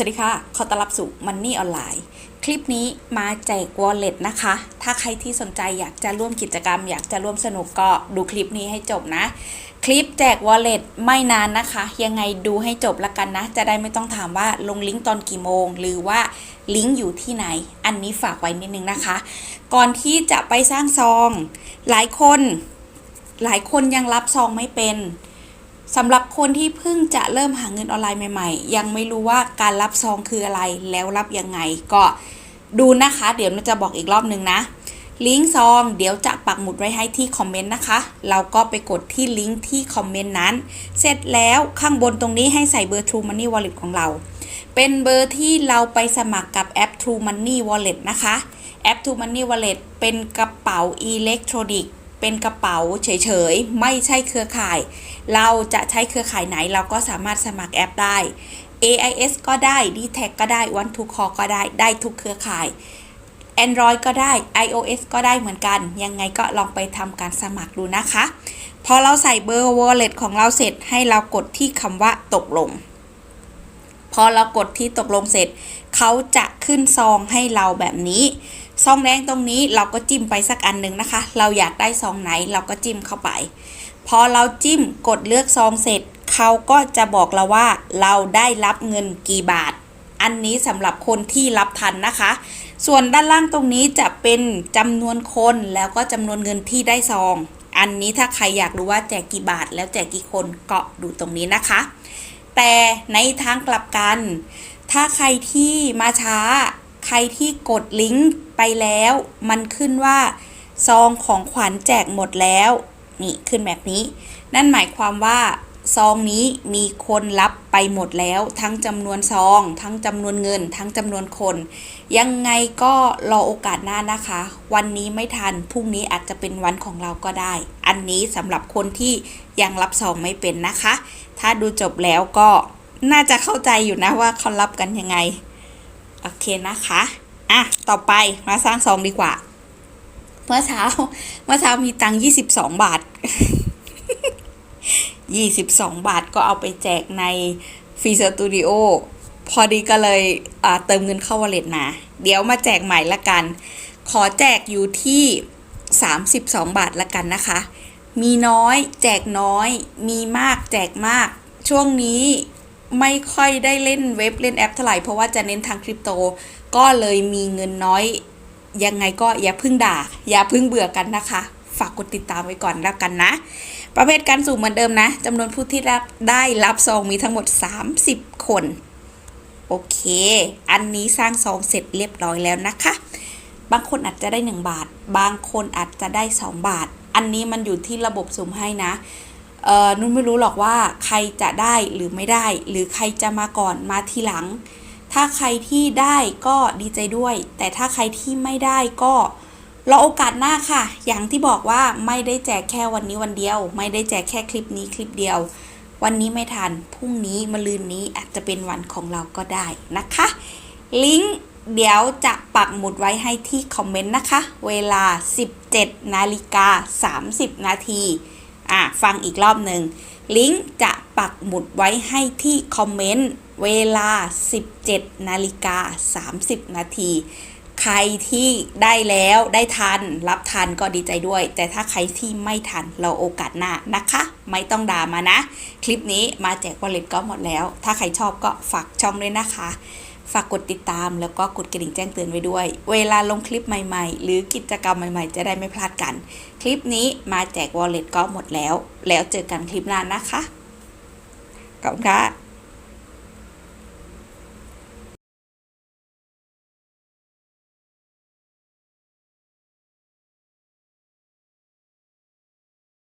สวัสดีค่ะ ขอต้อนรับสู่ Money ออนไลน์คลิปนี้มาแจก Wallet นะคะ ถ้าใครที่สนใจอยากจะร่วมกิจกรรม อยากจะร่วมสนุกก็ดูคลิปนี้ให้จบนะ คลิปแจก Wallet ไม่นานนะคะ ยังไงดูให้จบละกันนะ จะได้ไม่ต้องถามว่าลงลิงก์ตอนกี่โมง หรือว่าลิงก์อยู่ที่ไหน อันนี้ฝากไว้นิดนึงนะคะ ก่อนที่จะไปสร้างซอง หลายคน หลายคนยังรับซองไม่เป็น สำหรับคนที่เพิ่งจะเริ่มหาเงินออนไลน์ใหม่ๆ ยังไม่รู้ว่าการรับซองคืออะไรแล้วรับยังไงก็ดูนะคะ เดี๋ยวเราจะบอกอีกรอบหนึ่งนะ ลิงก์ซองเดี๋ยวจะปักหมุดไว้ให้ที่คอมเมนต์นะคะ เราก็ไปกดที่ลิงก์ที่คอมเมนต์นั้น เสร็จแล้วข้างบนตรงนี้ให้ใส่เบอร์ True Money Wallet ของเรา เป็นเบอร์ที่เราไปสมัครกับแอป True Money Wallet นะคะ แอป True Money Wallet เป็นกระเป๋าอิเล็กทรอนิกส์ เป็นกระเป๋าเฉยๆ ไม่ใช่เครือข่าย เราจะใช้เครือข่ายไหนเราก็สามารถสมัครแอปได้ AIS ก็ได้ d t a c ก็ได้ One to Call ก็ได้ ได้ทุกเครือข่าย Android ก็ได้ iOS ก็ได้เหมือนกัน ยังไงก็ลองไปทำการสมัครดูนะคะ พอเราใส่เบอร์ Wallet ของเราเสร็จให้เรากดที่คำว่าตกลง อเรากดที่ตกลงเสร็จ เขาจะขึ้นซองให้เราแบบนี้ ซองแดงตรงนี้เราก็จิ้มไปสักอันหนึ่งนะคะ เราอยากได้ซองไหนเราก็จิ้มเข้าไป พอเราจิ้มกดเลือกซองเสร็จ เขาก็จะบอกเราว่าเราได้รับเงินกี่บาท อันนี้สำหรับคนที่รับทันนะคะ ส่วนด้านล่างตรงนี้จะเป็นจำนวนคนแล้วก็จำนวนเงินที่ได้ซองอันนี้ถ้าใครอยากรู้ว่าแจกกี่บาทแล้วแจกกี่คนก็ดูตรงนี้นะคะ แต่ในทางกลับกัน ถ้าใครที่มาช้า ใครที่กดลิงก์ไปแล้ว มันขึ้นว่าซองของขวัญแจกหมดแล้ว นี่ขึ้นแบบนี้ นั่นหมายความว่า ซองนี้มีคนรับไปหมดแล้ว ทั้งจำนวนซอง ทั้งจำนวนเงิน ทั้งจำนวนคน ยังไงก็รอโอกาสหน้านะคะ วันนี้ไม่ทันพรุ่งนี้อาจจะเป็นวันของเราก็ได้ อันนี้สำหรับคนที่ยังรับซองไม่เป็นนะคะ ถ้าดูจบแล้วก็น่าจะเข้าใจอยู่นะว่าเขารับกันยังไงโอเคนะคะอะต่อไปมาสร้างซองดีกว่า เมื่อเช้าเมื่อเช้ามีตังค์ยี่สิบสองบาท ยี่สิบาทก็เอาไปแจกในฟรีสตูดิโอพอดีก็เลยเติมเงินเข้าวอลเล็ตมา เดี๋ยวมาแจกใหม่ละกัน ขอแจกอยู่ที่ 32 บาทละกันนะคะ มีน้อยแจกน้อย มีมากแจกมาก ช่วงนี้ไม่ค่อยได้เล่นเว็บเล่นแอปเท่าไหร่ เพราะว่าจะเน้นทางคริปโต ก็เลยมีเงินน้อย ยังไงก็อย่าพึ่งด่า อย่าพึ่งเบื่อกันนะคะ ฝากกดติดตามไว้ก่อนแล้วกันนะ ประเภทการสุ่มเหมือนเดิมนะจำนวนผู้ที่รับได้รับซองมีทั้งหมด 30 คน โอเค อันนี้สร้างซองเสร็จเรียบร้อยแล้วนะคะ บางคนอาจจะได้ 1 บาท บางคนอาจจะได้ 2 บาท อันนี้มันอยู่ที่ระบบสุ่มให้นะเอ่อนุ่นไม่รู้หรอกว่าใครจะได้หรือไม่ได้ หรือใครจะมาก่อนมาทีหลัง ถ้าใครที่ได้ก็ดีใจด้วย แต่ถ้าใครที่ไม่ได้ก็ รอโอกาสหน้าค่ะ อย่างที่บอกว่าไม่ได้แจกแค่วันนี้วันเดียว ไม่ได้แจกแค่คลิปนี้คลิปเดียว วันนี้ไม่ทันพรุ่งนี้มะรืนนี้อาจจะเป็นวันของเราก็ได้นะคะ ลิงก์เดี๋ยวจะปักหมุดไว้ให้ที่คอมเมนต์นะคะ เวลา 17นาฬิกา30 นาทีอะฟังอีกรอบหนึ่งลิงก์จะปักหมุดไว้ให้ที่คอมเมนต์เวลา 17นาฬิกา30 นาที ใครที่ได้แล้วได้ทัน รับทันก็ดีใจด้วย แต่ถ้าใครที่ไม่ทันเราโอกาสหน้านะคะ ไม่ต้องด่ามานะ คลิปนี้มาแจกวอลเล็ตก็หมดแล้ว ถ้าใครชอบก็ฝากช่องด้วยนะคะ ฝากกดติดตามแล้วก็กดกระดิ่งแจ้งเตือนไว้ด้วย เวลาลงคลิปใหม่ๆ หรือกิจกรรมใหม่ๆ จะได้ไม่พลาดกัน คลิปนี้มาแจกวอลเล็ตก็หมดแล้ว แล้วเจอกันคลิปหน้านะคะขอบคุณค่ะ